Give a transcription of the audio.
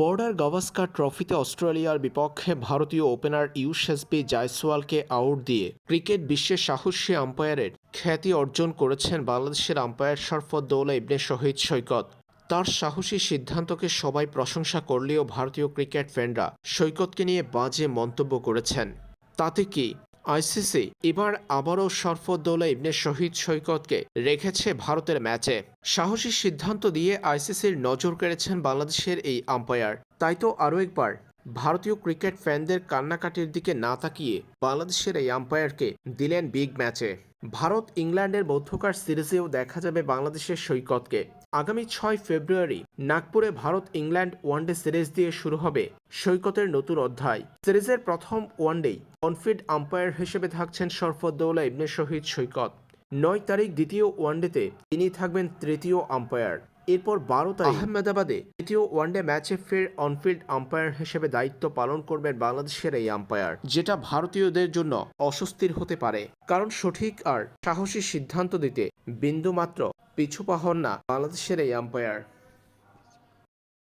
Border Gavaskar ট্রফিতে অস্ট্রেলিয়ার বিপক্ষে ভারতীয় ওপেনার ইউশেসবি জায়সওয়ালকে আউট দিয়ে ক্রিকেট বিশ্বের সাহসী আম্পায়ারের খ্যাতি অর্জন করেছেন বাংলাদেশের আম্পায়ার শরফদ্দৌলা ইবনে শহীদ সৈকত। তার সাহসী সিদ্ধান্তকে সবাই প্রশংসা করলেও ভারতীয় ক্রিকেট ফ্যানরা সৈকতকে নিয়ে বাজে মন্তব্য করেছেন। তাতে কি আইসিসি এবার আবারও সরফদ্দৌলা ইবনে শহীদ সৈকতকে রেখেছে ভারতের ম্যাচে। সাহসী সিদ্ধান্ত দিয়ে আইসিসির নজর কেড়েছেন বাংলাদেশের এই আম্পায়ার। তাই তো আরও একবার, ভারতীয় ক্রিকেট ফ্যানদের কান্নাকাটির দিকে না তাকিয়ে বাংলাদেশের এই আম্পায়ারকে দিলেন বিগ ম্যাচে। ভারত ইংল্যান্ডের মধ্যকার সিরিজেও দেখা যাবে বাংলাদেশের সৈকতকে। আগামী ছয় ফেব্রুয়ারি নাগপুরে Bharat England one day series দিয়ে শুরু হবে সৈকতের নতুন অধ্যায়। সিরিজের প্রথম ওয়ানডেই অনফিড আম্পায়ার হিসেবে থাকছেন সরফদ্দৌলা ইবনে শহীদ সৈকত। নয় তারিখ দ্বিতীয় ওয়ানডেতে তিনি থাকবেন তৃতীয় আম্পায়ার। এরপর বারো তারিখ আহমেদাবাদে তৃতীয় ওয়ানডে ম্যাচে ফের অনফিল্ড আম্পায়ার হিসেবে দায়িত্ব পালন করবেন বাংলাদেশের এই আম্পায়ার, যেটা ভারতীয়দের জন্য অস্বস্তির হতে পারে। কারণ সঠিক আর সাহসী সিদ্ধান্ত দিতে বিন্দুমাত্র পিছু পাহন না বাংলাদেশের এই আম্পায়ার।